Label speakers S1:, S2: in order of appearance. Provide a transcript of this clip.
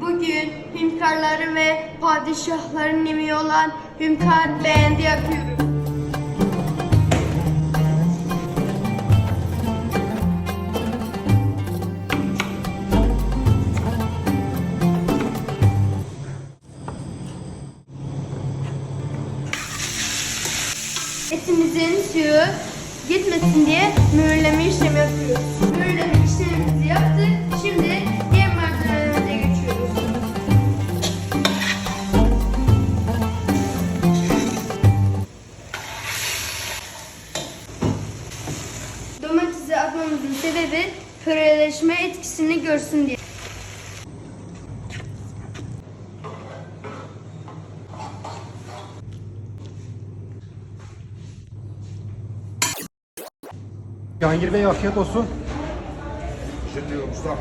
S1: Bugün hünkârların ve padişahların emeği olan hünkâr beğendi yapıyorum. Etimizin suyu gitmesin diye mühürleme işlemi yapıyoruz. Atmamızın sebebi püreleşme etkisini görsün diye.
S2: Cihangir Bey afiyet olsun.
S3: Şimdi usta